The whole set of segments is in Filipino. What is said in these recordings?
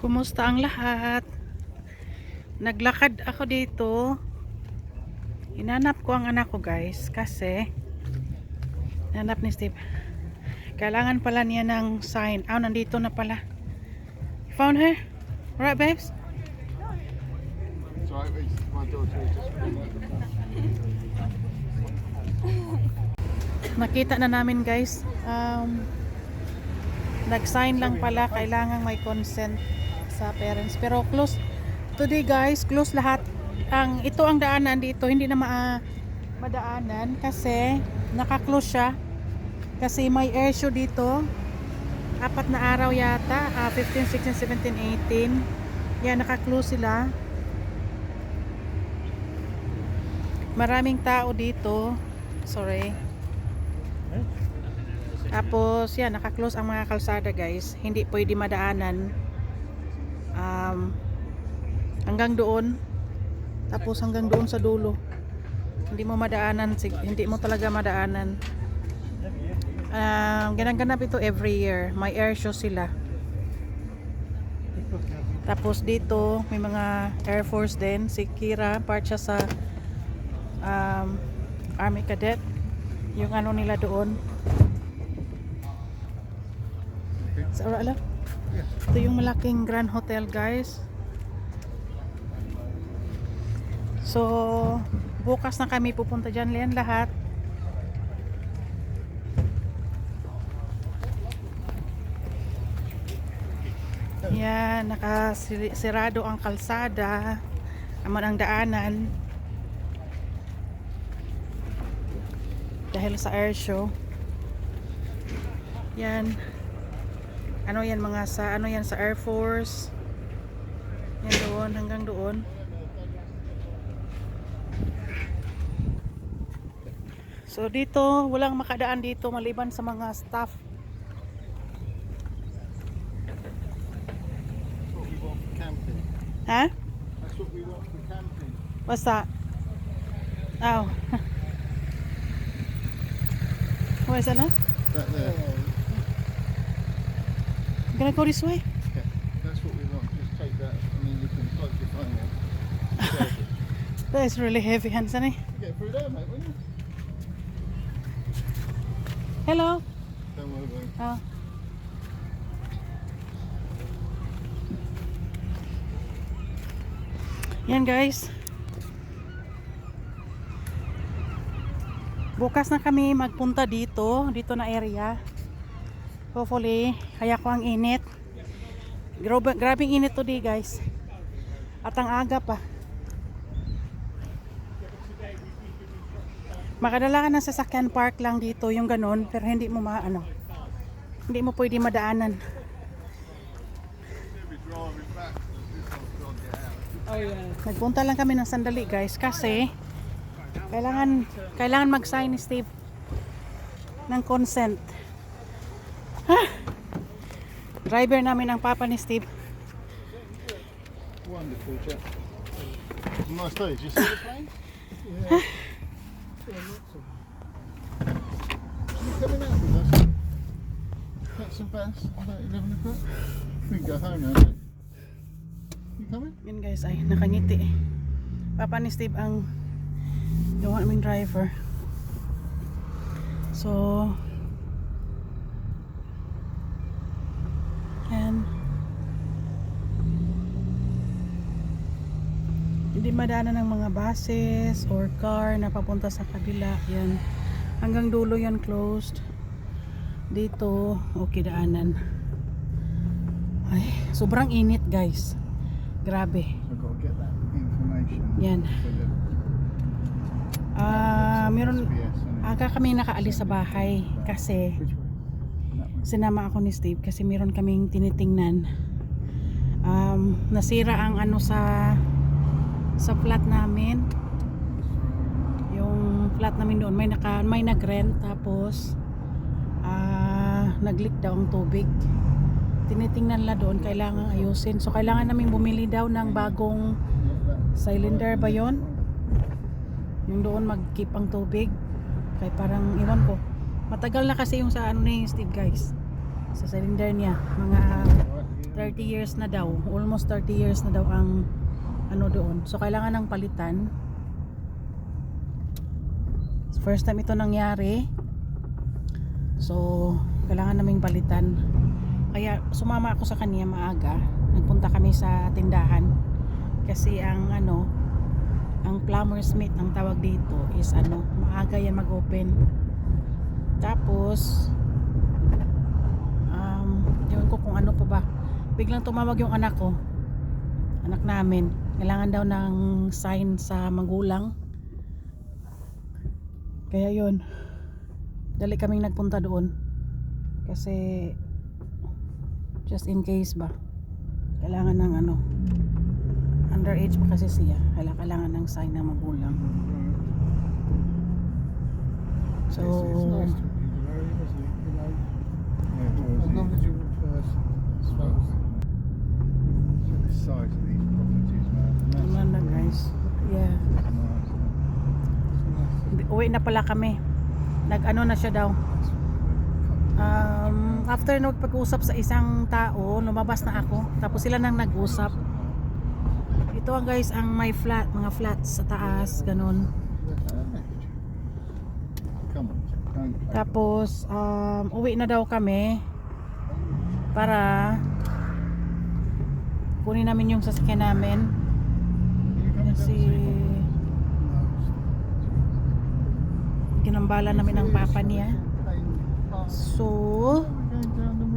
Kumusta ang lahat? Naglakad ako dito. Hinanap ko ang anak ko guys kasi hinanap ni Steve. Kailangan pala niya ng sign. Ah, nandito na pala. You found her? Right, babes? Nakita na namin guys. Um, nag-sign lang pala. Kailangan may consent sa parents. Pero close. Today guys, close lahat. Ang, ito ang daanan dito. Hindi na maa, madaanan kasi naka-close siya. Kasi may air show dito. Apat na araw yata. ah, 15, 16, 17, 18. Yan, naka-close sila. Maraming tao dito. Sorry. Tapos, yan, naka-close ang mga kalsada, guys. Hindi pwede madaanan. Um, hanggang doon. Tapos hanggang doon sa dulo. Hindi mo madaanan, hindi mo talaga madaanan. Um, ginaganap ito every year. May air show sila. Tapos dito, may mga Air Force din. Si Kira, part siya sa um, Army Cadet. Yung ano nila doon. Sa Orala? Ito yung malaking Grand Hotel, guys. So, bukas na kami pupunta dyan, Len, lahat. Yan, nakasirado ang kalsada. Aman ang daanan. Dahil sa air show. Yan. Ano yan mga sa ano yan sa Air Force. Yan doon hanggang doon. So dito walang makadaan dito maliban sa mga staff. Ha? That's what we want for camping. What's that? Oh. Where's that now? That there. I'm gonna go this way. Yeah, that's what we want. Just take that and then you can plug your phone in. That is really heavy it? You get through there, mate, wouldn't you? Hello. Don't worry it. Oh. Yan guys. Bukas na kami magpunta dito, dito na area. Hopefully, kaya ko ang init. Grabe, grabing init today guys. At ang aga pa. Makadala ka ng sasakyan park lang dito, yung ganun, pero hindi mo maano. Hindi mo pwede madaanan. Nagpunta lang kami ng sandali guys kasi kailangan kailangan mag-sign Steve ng consent. Ha? Driver namin ang papa ni Steve. Wonderful, chap. Nice day. Did you see the plane? Yeah. You coming out with us? Catch some bass about 11 o'clock? We can go home now, mate. You coming? Yun guys ay nakangiti. Papa ni Steve ang yung aming driver. So hindi madaanan ng mga buses or car na papunta sa kabila yan. Hanggang dulo yan closed. Dito okay daanan. Ay sobrang init guys. Grabe. To get that information. yan. Ah meron SBS, innit? aga kami nakaalis sa bahay kasi sinama ako ni Steve kasi meron kaming tinitingnan. Um, nasira ang ano sa sa flat namin. Yung flat namin doon may naka may nagrent tapos ah nag-leak daw ang tubig. Tinitingnan la doon kailangan ayusin. So kailangan namin bumili daw ng bagong cylinder ba yon yung doon mag-keep ang tubig. Kaya parang iwan ko. Matagal na kasi yung sa ano ni Steve guys. Sa cylinder niya. Mga Right, 30 years na daw. Almost 30 years na daw ang ano doon. So kailangan ng palitan. First time ito nangyari. So kailangan naming palitan. Kaya sumama ako sa kanya maaga. Nagpunta kami sa tindahan. Kasi ang ano, ang plumber's mate ang tawag dito is ano, maaga yan mag-open. Tapos um, yun ko kung ano pa ba. Biglang tumawag yung anak ko. Anak namin. Kailangan daw ng sign sa magulang. Kaya yun. Dali kaming nagpunta doon. Kasi just in case ba. Kailangan ng ano. Underage pa kasi siya. Kailangan, kailangan ng sign ng magulang. So, na pala kami. Nag ano na siya daw. Um, after nagpag-usap sa isang tao, lumabas na ako. Tapos sila nang nag-usap. Ito ang guys ang may flat, mga flats sa taas, ganun. Tapos um, uwi na daw kami para kunin namin yung sasakyan namin. Kasi see ginambala namin ang papa niya. So, We're going down the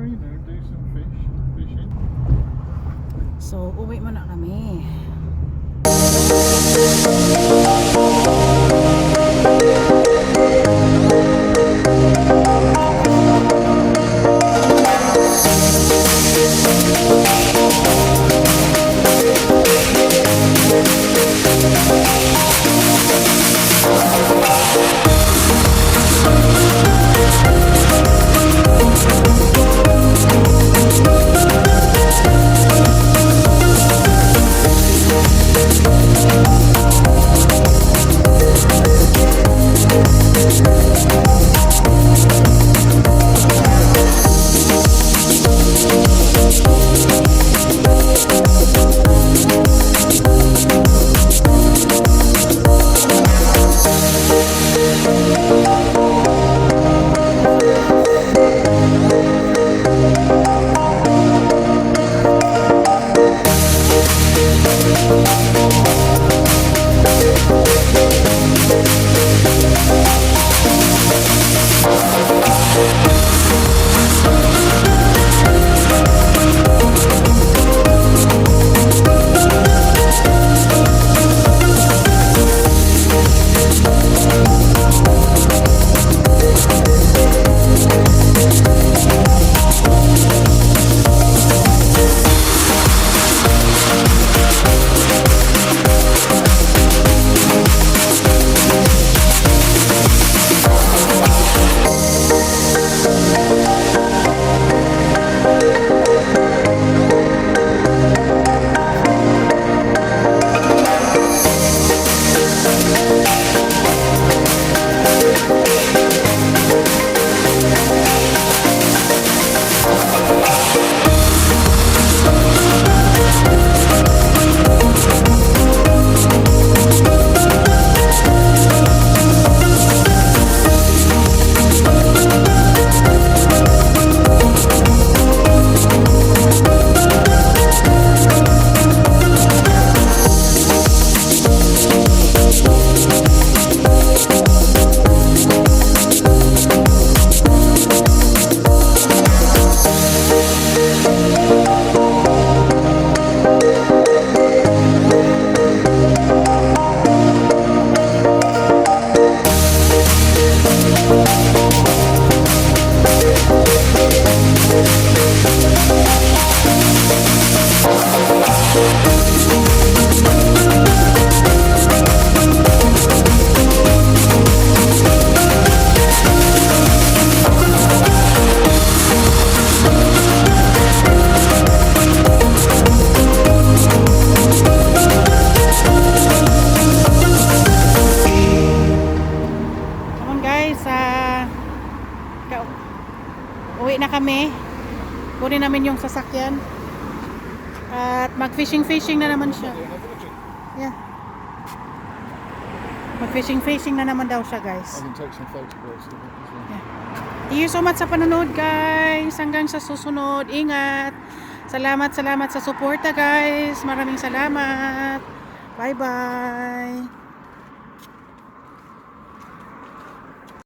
sasakyan. At mag-fishing-fishing na naman siya. Yeah, Yeah. Mag-fishing-fishing na naman daw siya, guys. Well. Thank you so much sa panonood, guys. Hanggang sa susunod. Ingat. Salamat, salamat sa suporta, guys. Maraming salamat. Bye-bye.